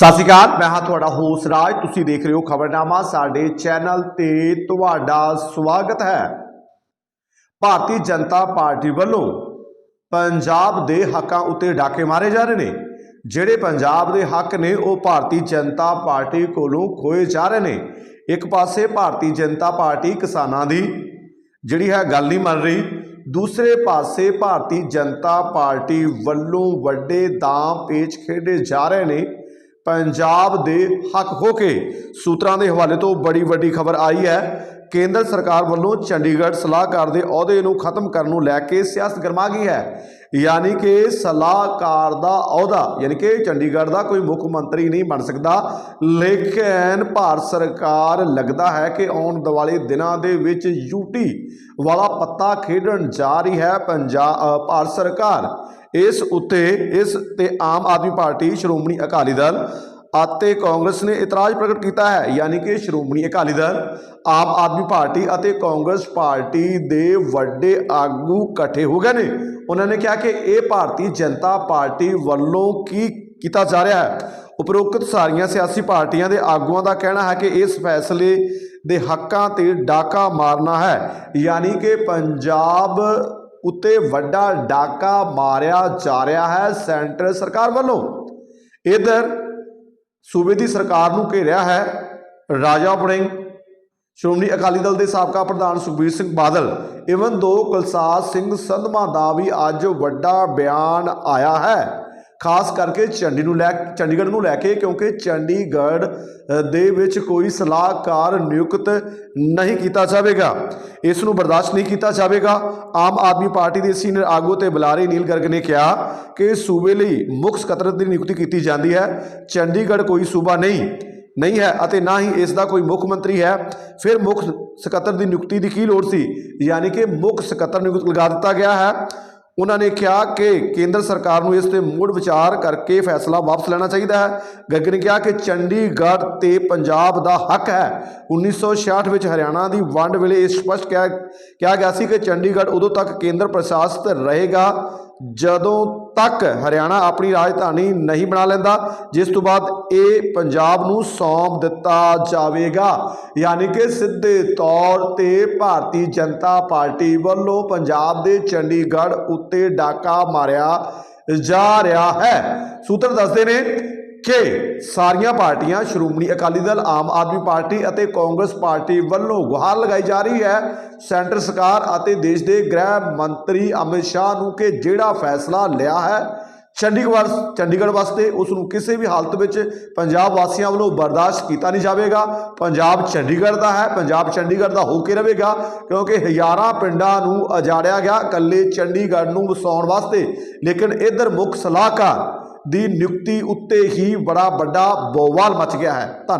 ਸਤਿ ਸ਼੍ਰੀ ਅਕਾਲ। ਮੈਂ ਹਾਂ ਤੁਹਾਡਾ ਹੋਸ ਰਾਜ। ਤੁਸੀਂ ਦੇਖ ਰਹੇ ਹੋ ਖਬਰਨਾਮਾ। ਸਾਡੇ ਚੈਨਲ ਤੇ ਤੁਹਾਡਾ ਸਵਾਗਤ ਹੈ। ਭਾਰਤੀ ਜਨਤਾ ਪਾਰਟੀ ਵੱਲੋਂ ਪੰਜਾਬ ਦੇ ਹੱਕਾਂ ਉੱਤੇ ਡਾਕੇ ਮਾਰੇ ਜਾ ਰਹੇ ਨੇ। ਜਿਹੜੇ ਪੰਜਾਬ ਦੇ ਹੱਕ ਨੇ, ਉਹ ਭਾਰਤੀ ਜਨਤਾ ਪਾਰਟੀ ਕੋਲੋਂ ਖੋਏ ਜਾ ਰਹੇ ਨੇ। ਇੱਕ ਪਾਸੇ ਭਾਰਤੀ ਜਨਤਾ ਪਾਰਟੀ ਕਿਸਾਨਾਂ ਦੀ ਜਿਹੜੀ ਹੈ ਗੱਲ ਨਹੀਂ ਮੰਨ ਰਹੀ, ਦੂਸਰੇ ਪਾਸੇ ਭਾਰਤੀ ਜਨਤਾ ਪਾਰਟੀ ਵੱਲੋਂ ਵੱਡੇ ਦਾਮ ਪੇਚ ਖੇਡੇ ਜਾ ਰਹੇ ਨੇ। ਪੰਜਾਬ ਦੇ ਹੱਕ ਹੋ ਕੇ ਸੂਤਰਾਂ ਦੇ ਹਵਾਲੇ ਤੋਂ ਬੜੀ ਵੱਡੀ ਖਬਰ ਆਈ ਹੈ। ਕੇਂਦਰ ਸਰਕਾਰ ਵੱਲੋਂ ਚੰਡੀਗੜ੍ਹ ਸਲਾਹਕਾਰ ਦੇ ਅਹੁਦੇ ਨੂੰ ਖਤਮ ਕਰਨ ਨੂੰ ਲੈ ਕੇ ਸਿਆਸਤ ਗਰਮਾ ਗਈ ਹੈ। ਯਾਨੀ ਕਿ ਸਲਾਹਕਾਰ ਦਾ ਅਹੁਦਾ, ਯਾਨੀ ਕਿ ਚੰਡੀਗੜ੍ਹ ਦਾ ਕੋਈ ਮੁੱਖ ਮੰਤਰੀ ਨਹੀਂ ਬਣ ਸਕਦਾ। ਲੇਕਿਨ ਭਾਰਤ ਸਰਕਾਰ ਲੱਗਦਾ ਹੈ ਕਿ ਆਉਣ ਦੁਆਲੇ ਦਿਨਾਂ ਦੇ ਵਿੱਚ ਯੂਟੀ ਵਾਲਾ ਪੱਤਾ ਖੇਡਣ ਜਾ ਰਹੀ ਹੈ। ਪੰਜਾਬ ਭਾਰਤ ਸਰਕਾਰ ਇਸ ਉੱਤੇ, ਇਸ ਤੇ ਆਮ ਆਦਮੀ ਪਾਰਟੀ ਸ਼੍ਰੋਮਣੀ ਅਕਾਲੀ ਦਲ ਅਤੇ ਕਾਂਗਰਸ ਨੇ ਇਤਰਾਜ਼ ਪ੍ਰਗਟ ਕੀਤਾ ਹੈ, ਯਾਨੀ ਕਿ ਸ਼੍ਰੋਮਣੀ ਅਕਾਲੀ ਦਲ, ਆਮ ਆਦਮੀ ਪਾਰਟੀ ਅਤੇ ਕਾਂਗਰਸ ਪਾਰਟੀ ਦੇ ਵੱਡੇ ਆਗੂ ਇਕੱਠੇ ਹੋ ਗਏ ਨੇ। ਉਹਨਾਂ ਨੇ ਕਿਹਾ ਕਿ ਇਹ ਭਾਰਤੀ ਜਨਤਾ ਪਾਰਟੀ ਵੱਲੋਂ ਕੀ ਕੀਤਾ ਜਾ ਰਿਹਾ ਹੈ? ਉਪਰੋਕਤ ਸਾਰੀਆਂ ਸਿਆਸੀ ਪਾਰਟੀਆਂ ਦੇ ਆਗੂਆਂ ਦਾ ਕਹਿਣਾ ਹੈ ਕਿ ਇਸ ਫੈਸਲੇ ਦੇ ਹੱਕਾਂ ਤੇ ਡਾਕਾ ਮਾਰਨਾ ਹੈ, ਯਾਨੀ ਕਿ ਪੰਜਾਬ ਉੱਤੇ ਵੱਡਾ ਡਾਕਾ ਮਾਰਿਆ ਜਾ ਰਿਹਾ ਹੈ ਸੈਂਟਰ ਸਰਕਾਰ ਵੱਲੋਂ। ਇਧਰ ਸੂਬੇ ਦੀ ਸਰਕਾਰ ਨੂੰ ਘੇਰਿਆ ਹੈ ਰਾਜਾ ਬੜਿੰਗ ਸ਼੍ਰੋਮਣੀ ਅਕਾਲੀ ਦਲ ਦੇ ਸਾਬਕਾ ਪ੍ਰਧਾਨ ਸੁਖਬੀਰ ਸਿੰਘ ਬਾਦਲ, ਇਵਨ ਦੋ ਕੁਲਸਾਦ ਸਿੰਘ ਸੰਧਮਾ ਦਾ ਵੀ ਅੱਜ ਵੱਡਾ ਬਿਆਨ ਆਇਆ ਹੈ। ਖਾਸ ਕਰਕੇ ਚੰਡੀ ਨੂੰ ਲੈ, ਚੰਡੀਗੜ੍ਹ ਨੂੰ ਲੈ ਕੇ, ਕਿਉਂਕਿ ਚੰਡੀਗੜ੍ਹ ਦੇ ਵਿੱਚ ਕੋਈ ਸਲਾਹਕਾਰ ਨਿਯੁਕਤ ਨਹੀਂ ਕੀਤਾ ਜਾਵੇਗਾ। ਇਸ ਨੂੰ ਬਰਦਾਸ਼ਤ ਨਹੀਂ ਕੀਤਾ ਜਾਵੇਗਾ। ਆਮ ਆਦਮੀ ਪਾਰਟੀ ਦੇ ਸੀਨੀਅਰ ਆਗੂ ਤੇ ਬੁਲਾਰੇ ਨੀਲ ਗਰਗ ਨੇ ਕਿਹਾ ਕਿ ਸੂਬੇ ਲਈ ਮੁੱਖ ਸਕੱਤਰ ਦੀ ਨਿਯੁਕਤੀ ਕੀਤੀ ਜਾਂਦੀ ਹੈ। ਚੰਡੀਗੜ੍ਹ ਕੋਈ ਸੂਬਾ ਨਹੀਂ ਨਹੀਂ ਹੈ ਅਤੇ ਨਾ ਹੀ ਇਸ ਦਾ ਕੋਈ ਮੁੱਖ ਮੰਤਰੀ ਹੈ। ਫਿਰ ਮੁੱਖ ਸਕੱਤਰ ਦੀ ਨਿਯੁਕਤੀ ਦੀ ਕੀ ਲੋੜ ਸੀ? ਯਾਨੀ ਕਿ ਮੁੱਖ ਸਕੱਤਰ ਨਿਯੁਕਤ ਲਗਾ ਦਿੱਤਾ ਗਿਆ ਹੈ। ਉਹਨਾਂ ਨੇ ਕਿਹਾ ਕਿ ਕੇਂਦਰ ਸਰਕਾਰ ਨੂੰ ਇਸ ਤੇ ਮੁੜ ਵਿਚਾਰ ਕਰਕੇ ਫੈਸਲਾ ਵਾਪਸ ਲੈਣਾ ਚਾਹੀਦਾ ਹੈ। ਗੱਗ ਨੇ ਕਿਹਾ ਕਿ ਚੰਡੀਗੜ੍ਹ ਤੇ ਪੰਜਾਬ ਦਾ ਹੱਕ ਹੈ। 1966 ਵਿੱਚ ਹਰਿਆਣਾ ਦੀ ਵੰਡ ਵੇਲੇ ਇਹ ਸਪਸ਼ਟ ਕਿਹਾ ਕਿਹਾ ਗਿਆ ਸੀ ਕਿ ਚੰਡੀਗੜ੍ਹ ਉਦੋਂ ਤੱਕ ਕੇਂਦਰ ਪ੍ਰਸ਼ਾਸਿਤ ਰਹੇਗਾ। ਜਦੋਂ ਤੱਕ ਹਰਿਆਣਾ ਆਪਣੀ ਰਾਜਧਾਨੀ ਨਹੀਂ ਬਣਾ ਲੈਂਦਾ, ਜਿਸ ਤੋਂ ਬਾਅਦ ਇਹ ਪੰਜਾਬ ਨੂੰ ਸੌਂਪ ਦਿੱਤਾ ਜਾਵੇਗਾ। ਯਾਨੀ ਕਿ ਸਿੱਧੇ ਤੌਰ ਤੇ ਭਾਰਤੀ ਜਨਤਾ ਪਾਰਟੀ ਵੱਲੋਂ ਪੰਜਾਬ ਦੇ ਚੰਡੀਗੜ੍ਹ ਉੱਤੇ ਡਾਕਾ ਮਾਰਿਆ ਜਾ ਰਿਹਾ ਹੈ। ਸੂਤਰ ਦੱਸਦੇ ਨੇ ਕਿ ਸਾਰੀਆਂ ਪਾਰਟੀਆਂ, ਸ਼੍ਰੋਮਣੀ ਅਕਾਲੀ ਦਲ, ਆਮ ਆਦਮੀ ਪਾਰਟੀ ਅਤੇ ਕਾਂਗਰਸ ਪਾਰਟੀ ਵੱਲੋਂ ਗੁਹਾਰ ਲਗਾਈ ਜਾ ਰਹੀ ਹੈ। ਸੈਂਟਰ ਸਰਕਾਰ ਅਤੇ ਦੇਸ਼ ਦੇ ਗ੍ਰਹਿ ਮੰਤਰੀ ਅਮਿਤ ਸ਼ਾਹ ਨੂੰ ਕਿ ਜਿਹੜਾ ਫੈਸਲਾ ਲਿਆ ਹੈ, ਚੰਡੀਗੜ੍ਹ ਚੰਡੀਗੜ੍ਹ ਵਾਸਤੇ ਉਸ ਨੂੰ ਕਿਸੇ ਵੀ ਹਾਲਤ ਵਿੱਚ ਪੰਜਾਬ ਵਾਸੀਆਂ ਵੱਲੋਂ ਬਰਦਾਸ਼ਤ ਕੀਤਾ ਨਹੀਂ ਜਾਵੇਗਾ। ਪੰਜਾਬ ਚੰਡੀਗੜ੍ਹ ਦਾ ਹੈ, ਪੰਜਾਬ ਚੰਡੀਗੜ੍ਹ ਦਾ ਹੋ ਕੇ ਰਹੇਗਾ, ਕਿਉਂਕਿ ਹਜ਼ਾਰਾਂ ਪਿੰਡਾਂ ਨੂੰ ਅਜਾੜਿਆ ਗਿਆ, ਇਕੱਲੇ ਚੰਡੀਗੜ੍ਹ ਨੂੰ ਵਸਾਉਣ ਵਾਸਤੇ। ਲੇਕਿਨ ਇਧਰ ਮੁੱਖ ਸਲਾਹਕਾਰ ਦੀ ਨਿਯੁਕਤੀ ਉੱਤੇ ਹੀ ਬੜਾ ਵੱਡਾ ਬੋਵਾਲ ਮਚ ਗਿਆ ਹੈ। ਧੰਨ